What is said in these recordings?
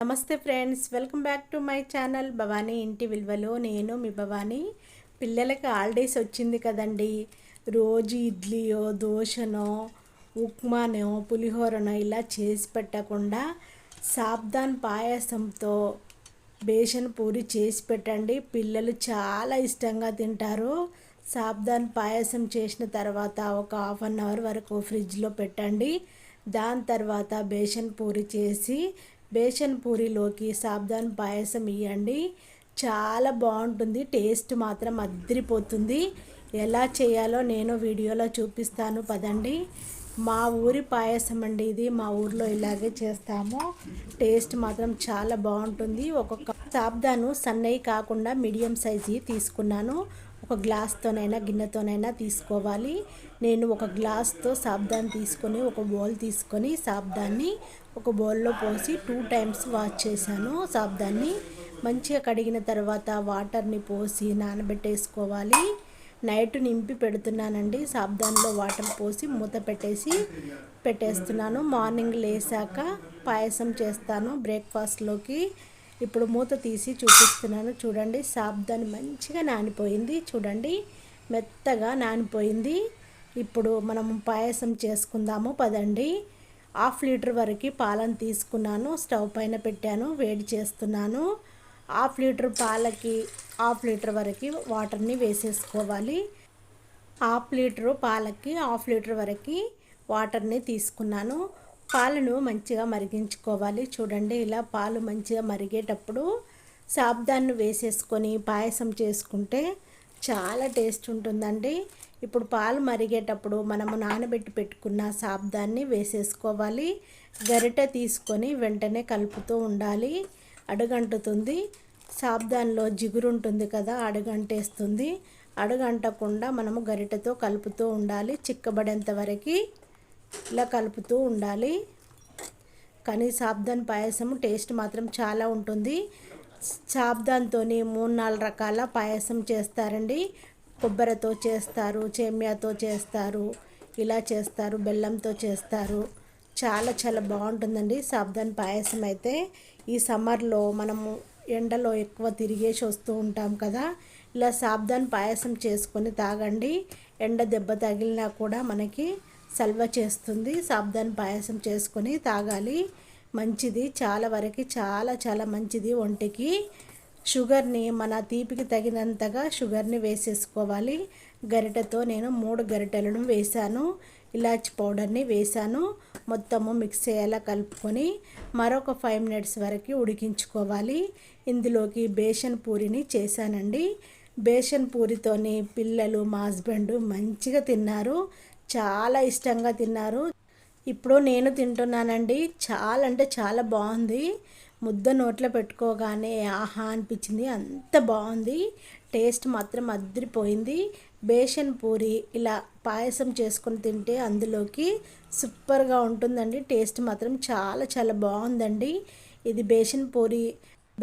నమస్తే friends welcome back to my channel. Bhavani ఇంటి విలువలో నేను మీ భవానీ. పిల్లలకి హాలిడేస్ వచ్చింది కదండి. రోజు ఇడ్లీయో దోశనో ఉప్మానో పులిహోరనో ఇలా చేసి పెట్టకుండా సాబ్దాన్ పాయసంతో బేసన్ పూరి చేసి పెట్టండి. పిల్లలు చాలా ఇష్టంగా తింటారు. సాబ్దాన్ పాయసం చేసిన తర్వాత ఒక హాఫ్ అన్ అవర్ వరకు ఫ్రిడ్జ్లో పెట్టండి. దాని తర్వాత బేసన్ పూరి చేసి బేసన్ పూరిలోకి సాబ్దాన్ పాయసం ఇవ్వండి చాలా బాగుంటుంది. టేస్ట్ మాత్రం అద్దరిపోతుంది. ఎలా చేయాలో నేను వీడియోలో చూపిస్తాను. పదండి. మా ఊరి పాయసం అండి ఇది. మా ఊర్లో ఇలాగే చేస్తాము. టేస్ట్ మాత్రం చాలా బాగుంటుంది. ఒక్కొక్క సాబ్దాను సన్నయ్య కాకుండా మీడియం సైజు తీసుకున్నాను. ఒక గ్లాస్తోనైనా గిన్నెతోనైనా తీసుకోవాలి. నేను ఒక గ్లాస్తో సాబ్దాన్ని తీసుకొని ఒక బౌల్ తీసుకొని సాబ్దాన్ని ఒక బౌల్లో పోసి టూ టైమ్స్ వాష్ చేశాను. సాబ్దాన్ని మంచిగా కడిగిన తర్వాత వాటర్ని పోసి నానబెట్టేసుకోవాలి. నైట్ నింపి పెడుతున్నానండి. సాబ్దాన్లో వాటర్ పోసి మూత పెట్టేసి పెట్టేస్తున్నాను. మార్నింగ్ లేసాక పాయసం చేస్తాను. బ్రేక్ఫాస్ట్లోకి ఇప్పుడు మూత తీసి చూపిస్తున్నాను. చూడండి సాబ్దాన్ని మంచిగా నానిపోయింది. చూడండి మెత్తగా నానిపోయింది. ఇప్పుడు మనం పాయసం చేసుకుందాము పదండి. హాఫ్ లీటర్ వరకు పాలను తీసుకున్నాను స్టవ్ పైన పెట్టాను వేడి చేస్తున్నాను. హాఫ్ లీటర్ పాలకి హాఫ్ లీటర్ వరకు వాటర్ని వేసేసుకోవాలి. హాఫ్ లీటరు పాలకి హాఫ్ లీటర్ వరకు వాటర్ని తీసుకున్నాను. పాలను మంచిగా మరిగించుకోవాలి. చూడండి ఇలా పాలు మంచిగా మరిగేటప్పుడు సాబ్దాన్ని వేసేసుకొని పాయసం చేసుకుంటే చాలా టేస్ట్ ఉంటుందండి. ఇప్పుడు పాలు మరిగేటప్పుడు మనము నానబెట్టి పెట్టుకున్న సాబ్దాన్ని వేసేసుకోవాలి. గరిటె తీసుకొని వెంటనే కలుపుతూ ఉండాలి. అడుగంటుతుంది. సాబ్దాన్లో జిగురు ఉంటుంది కదా అడుగంటేస్తుంది. అడుగంటకుండా మనము గరిటెతో కలుపుతూ ఉండాలి. చిక్కబడేంత వరకు ఇలా కలుపుతూ ఉండాలి. కానీ సాబ్దాన్ పాయసం టేస్ట్ మాత్రం చాలా ఉంటుంది. సాబ్దాన్తో మూడు నాలుగు రకాల పాయసం చేస్తారండి. కొబ్బరితో చేస్తారు చేమ్యాతో చేస్తారు ఇలా చేస్తారు బెల్లంతో చేస్తారు. చాలా చాలా బాగుంటుందండి సాబ్దాన్ పాయసం అయితే. ఈ సమ్మర్లో మనము ఎండలో ఎక్కువ తిరిగేసి వస్తూ ఉంటాం కదా. ఇలా సాబ్దాన్ పాయసం చేసుకొని తాగండి. ఎండ దెబ్బ తగిలినా కూడా మనకి సల్వ చేస్తుంది సాబ్దాన్ పాయసం చేసుకొని తాగాలి. మంచిది చాలా వరకు చాలా చాలా మంచిది ఒంటికి. షుగర్ని మన తీపికి తగినంతగా షుగర్ని వేసేసుకోవాలి. గరిటెతో నేను మూడు గరిటెలను వేశాను. ఇలాచి పౌడర్ని వేశాను. మొత్తము మిక్స్ అయ్యేలా కలుపుకొని మరొక ఫైవ్ మినిట్స్ వరకు ఉడికించుకోవాలి. ఇందులోకి బేషన్ పూరిని చేశానండి. బేషన్ పూరితోని పిల్లలు మా హస్బెండ్ మంచిగా తిన్నారు. చాలా ఇష్టంగా తిన్నారు. ఇప్పుడు నేను తింటున్నానండి. చాలా అంటే చాలా బాగుంది. ముద్ద నోట్లో పెట్టుకోగానే ఆహా అనిపించింది. అంత బాగుంది. టేస్ట్ మాత్రం అద్దరిపోయింది బేషన్ పూరి ఇలా పాయసం చేసుకొని తింటే అందులోకి సూపర్గా ఉంటుందండి. టేస్ట్ మాత్రం చాలా చాలా బాగుందండి. ఇది బేషన్ పూరి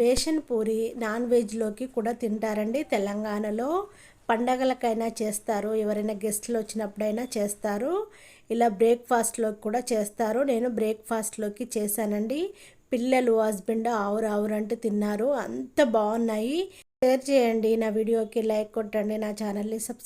బేషన్ పూరి నాన్ వెజ్లోకి కూడా తింటారండి. తెలంగాణలో పండగలకైనా చేస్తారు. ఎవరైనా గెస్ట్లు వచ్చినప్పుడైనా చేస్తారు. ఇలా బ్రేక్ఫాస్ట్లోకి కూడా చేస్తారు. నేను బ్రేక్ఫాస్ట్లోకి చేశానండి. పిల్లలు హస్బెండ్ ఆవురు ఆవురు అంటూ తిన్నారు. అంత బాగున్నాయి. షేర్ చేయండి. నా వీడియోకి లైక్ కొట్టండి. నా ఛానల్ని సబ్స్క్రైబ్